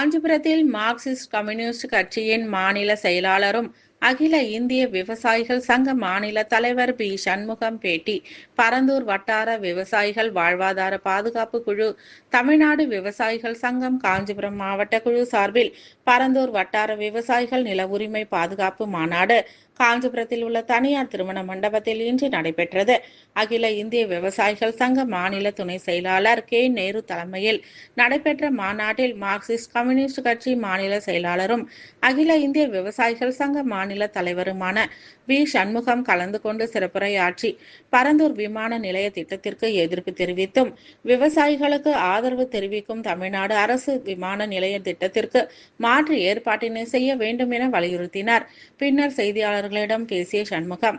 காஞ்சிபுரத்தில் Marxist communist கட்சியின் மாநில செயலாளரும் அகில இந்திய விவசாயிகள் சங்க மாநில தலைவர் பி. சண்முகம் பேட்டி. பரந்தூர் வட்டார விவசாயிகள் வாழ்வாதார பாதுகாப்பு குழு தமிழ்நாடு விவசாயிகள் சங்கம் காஞ்சிபுரம் மாவட்ட குழு சார்பில் பரந்தூர் வட்டார விவசாயிகள் நில உரிமை பாதுகாப்பு மாநாடு காஞ்சிபுரத்தில் உள்ள தனியார் திருமண மண்டபத்தில் இன்று நடைபெற்றது. அகில இந்திய விவசாயிகள் சங்க மாநில துணை செயலாளர் கே. நேரு தலைமையில் நடைபெற்ற மாநாட்டில் மார்க்சிஸ்ட் கம்யூனிஸ்ட் கட்சி மாநில செயலாளரும் அகில இந்திய விவசாயிகள் சங்க மாநில தலைவருமான வி. சண்முகம் கலந்து கொண்டு சிறப்புரையாற்றி பரந்தூர் விமான நிலைய திட்டத்திற்கு எதிர்ப்பு தெரிவித்தும் விவசாயிகளுக்கு ஆதரவு தெரிவிக்கும் தமிழ்நாடு அரசு விமான நிலைய திட்டத்திற்கு மாற்று ஏற்பாட்டினை செய்ய வேண்டும் என வலியுறுத்தினார். பின்னர் செய்தியாளர்களிடம் பேசிய சண்முகம்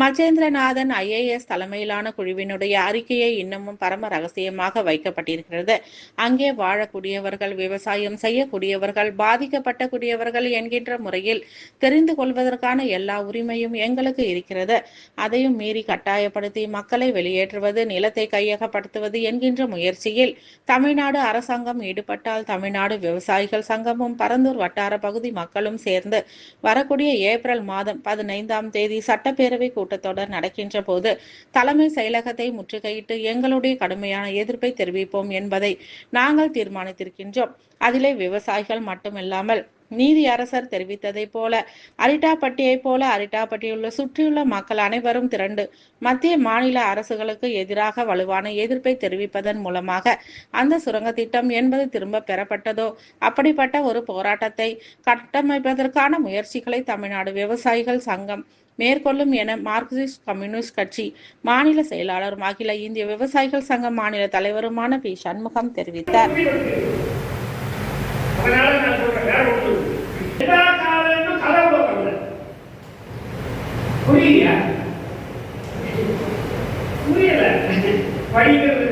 மச்சேந்திரநாதன் ஐஏஎஸ் தலைமையிலான குழுவினுடைய அறிக்கையை இன்னமும் பரம ரகசியமாக வைக்கப்பட்டிருக்கிறது. அங்கே வாழக்கூடியவர்கள் விவசாயம் செய்யக்கூடியவர்கள் பாதிக்கப்பட்ட கூடியவர்கள் என்கின்ற முறையில் தெரிந்து கொள்வதற்கான எல்லா உரிமையும் எங்களுக்கு இருக்கிறது. அதையும் மீறி கட்டாயப்படுத்தி மக்களை வெளியேற்றுவது நிலத்தை கையகப்படுத்துவது என்கின்ற முயற்சியில் தமிழ்நாடு அரசாங்கம் ஈடுபட்டால் தமிழ்நாடு விவசாயிகள் சங்கமும் பரந்தூர் வட்டார பகுதி மக்களும் சேர்ந்து வரக்கூடிய ஏப்ரல் மாதம் பதினைந்தாம் தேதி சட்டப்பேரவை கூட்டத்தொடர் நடக்கின்ற போது தலைமை செயலகத்தை முற்றுகையிட்டு எங்களுடைய கடுமையான எதிர்ப்பை தெரிவிப்போம் என்பதை நாங்கள் தீர்மானித்திருக்கின்றோம். அதிலே விவசாயிகள் மட்டுமில்லாமல் நீதி அரசர் தெரிவித்ததைப் போல அரிட்டாப்பட்டியைப் போல அரிட்டாப்பட்டியுள்ள சுற்றியுள்ள மக்கள் அனைவரும் திரண்டு மத்திய மாநில அரசுகளுக்கு எதிராக வலுவான எதிர்ப்பை தெரிவிப்பதன் மூலமாக அந்த சுரங்க திட்டம் என்பது திரும்ப பெறப்பட்டதோ அப்படிப்பட்ட ஒரு போராட்டத்தை கட்டமைப்பதற்கான முயற்சிகளை தமிழ்நாடு விவசாயிகள் சங்கம் மேற்கொள்ளும் என மார்க்சிஸ்ட் கம்யூனிஸ்ட் கட்சி மாநில செயலாளரும் அகில இந்திய விவசாயிகள் சங்க மாநில தலைவருமான பி. சண்முகம் தெரிவித்தார். புரியலையா புரியல. படிக்கிறது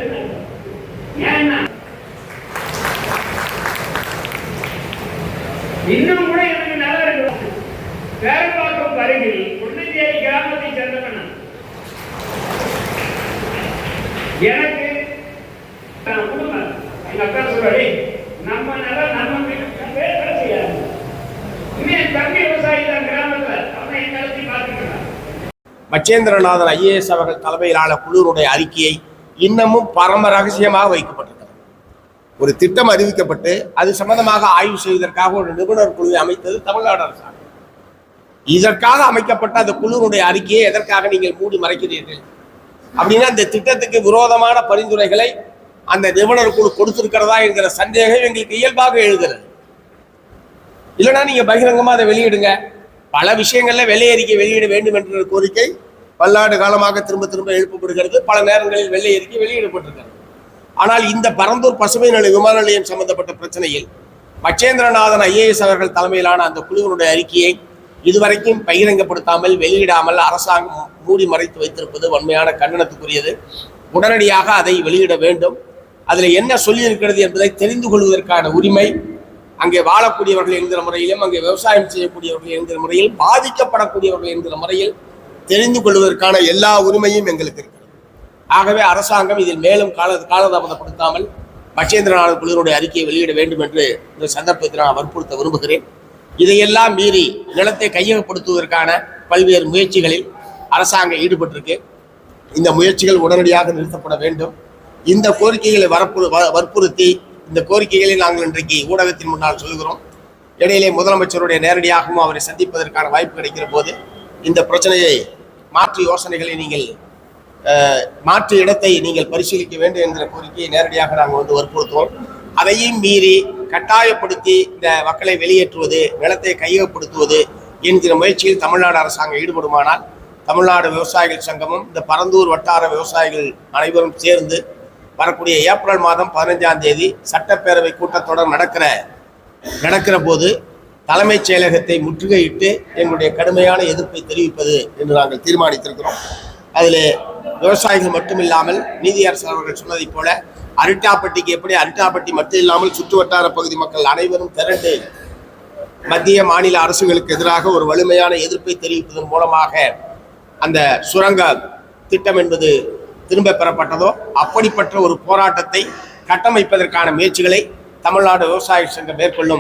ஏன்னா இன்னும் கூட எனக்கு நல்லா இருக்கு. வேறுபாக்கம் அருகில் புண்ணஞ்சேரி கிராமத்தை சேர்ந்தவன் எனக்கு நான் குடும்பம். எங்க அக்கா சொல்றாரு நம்ம நல்லா நம்ம வீட்டு பேர் வேலை செய்யாது. இன்னும் என் தம்பி விவசாயி தான் கிராமத்துல. அவனை என் நிலத்தையும் பார்த்துக்கிறான் மச்சேந்திரநாதன் ஐஏஎஸ் அவர்கள் தலைமையிலான குழுவினுடைய அறிக்கையை இன்னமும் பரம ரகசியமாக வைக்கப்பட்டிருக்கிறது. ஒரு திட்டம் அறிவிக்கப்பட்டு அது சம்பந்தமாக ஆய்வு செய்வதற்காக ஒரு நிபுணர் குழுவை அமைத்தது தமிழ்நாடு அரசாங்கம். இதற்காக அமைக்கப்பட்ட அந்த குழுவினுடைய அறிக்கையை எதற்காக நீங்கள் மூடி மறைக்கிறீர்கள்? அப்படின்னா இந்த திட்டத்துக்கு விரோதமான பரிந்துரைகளை அந்த நிபுணர் குழு கொடுத்திருக்கிறதா என்கிற சந்தேகம் எங்களுக்கு இயல்பாக எழுகிறது. இல்லைன்னா நீங்க பகிரங்கமா அதை வெளியிடுங்க. பல விஷயங்கள்ல வெள்ளை அறிக்கை வெளியிட வேண்டும் என்ற கோரிக்கை பல்லாண்டு காலமாக திரும்ப திரும்ப எழுப்பப்படுகிறது பல நேரங்களில் வெள்ளை அறிக்கை வெளியிடப்பட்டிருக்கிறது. ஆனால் இந்த பரந்தூர் பசுமை நிலை விமான நிலையம் சம்பந்தப்பட்ட பிரச்சனையில் மச்சேந்திரநாதன் ஐஏஎஸ் அவர்கள் தலைமையிலான அந்த குழுவினுடைய அறிக்கையை இதுவரைக்கும் பகிரங்கப்படுத்தாமல் வெளியிடாமல் அரசாங்கம் மூடி மறைத்து வைத்திருப்பது வன்மையான கண்டனத்துக்குரியது. உடனடியாக அதை வெளியிட வேண்டும். அதில் என்ன சொல்லியிருக்கிறது என்பதை தெரிந்து கொள்வதற்கான உரிமை அங்கே வாழக்கூடியவர்கள் என்கிற முறையிலும் அங்கே விவசாயம் செய்யக்கூடியவர்கள் என்கிற முறையில் பாதிக்கப்படக்கூடியவர்கள் என்கிற முறையில் தெரிந்து கொள்வதற்கான எல்லா உரிமையும் எங்களுக்கு இருக்கிறது. ஆகவே அரசாங்கம் இதில் மேலும் கால காலதாமதப்படுத்தாமல் மச்சேந்திரநாத் குழுவினுடைய அறிக்கையை வெளியிட வேண்டும் என்று இந்த சந்தர்ப்பத்தில் நான் வற்புறுத்த விரும்புகிறேன். இதையெல்லாம் மீறி நிலத்தை கையகப்படுத்துவதற்கான பல்வேறு முயற்சிகளில் அரசாங்கம் ஈடுபட்டிருக்கு. இந்த முயற்சிகள் உடனடியாக நிறுத்தப்பட வேண்டும். இந்த கோரிக்கைகளை வரப்பு வ- வற்புறுத்தி இந்த கோரிக்கைகளை நாங்கள் இன்றைக்கு ஊடகத்தின் முன்னால் சொல்கிறோம் இடையிலே முதலமைச்சருடைய நேரடியாகவும் அவரை சந்திப்பதற்கான வாய்ப்பு கிடைக்கிற போது இந்த பிரச்சனையை மாற்று யோசனைகளை நீங்கள் மாற்று இடத்தை நீங்கள் பரிசீலிக்க வேண்டும் என்ற கோரிக்கையை நேரடியாக நாங்கள் வந்து வற்புறுத்துவோம். அதையும் மீறி கட்டாயப்படுத்தி இந்த மக்களை வெளியேற்றுவது நிலத்தை கையகப்படுத்துவது என்கிற முயற்சியில் தமிழ்நாடு அரசாங்கம் ஈடுபடுமானால் தமிழ்நாடு விவசாயிகள் சங்கமும் இந்த பரந்தூர் வட்டார விவசாயிகள் அனைவரும் சேர்ந்து வரக்கூடிய ஏப்ரல் மாதம் பதினஞ்சாம் தேதி சட்டப்பேரவை கூட்டத்தொடர் நடக்கிற நடக்கிற போது தலைமைச் செயலகத்தை முற்றுகையிட்டு எங்களுடைய கடுமையான எதிர்ப்பை தெரிவிப்பது என்று நாங்கள் தீர்மானித்திருக்கிறோம். அதில் விவசாயிகள் மட்டுமில்லாமல் நீதியரசர் அவர்கள் சொன்னதைப் போல அரிட்டாப்பட்டிக்கு எப்படி அரிட்டாப்பட்டி மட்டும் இல்லாமல் சுற்று வட்டார பகுதி மக்கள் அனைவரும் திரண்டு மத்திய மாநில அரசுகளுக்கு எதிராக ஒரு வலிமையான எதிர்ப்பை தெரிவிப்பதன் மூலமாக அந்த சுரங்க திட்டம் என்பது திரும்ப பெறப்பட்டதோ அப்படிப்பட்ட ஒரு போராட்டத்தை கட்டமைப்பதற்கான முயற்சிகளை தமிழ்நாடு விவசாய சங்கம் மேற்கொள்ளும்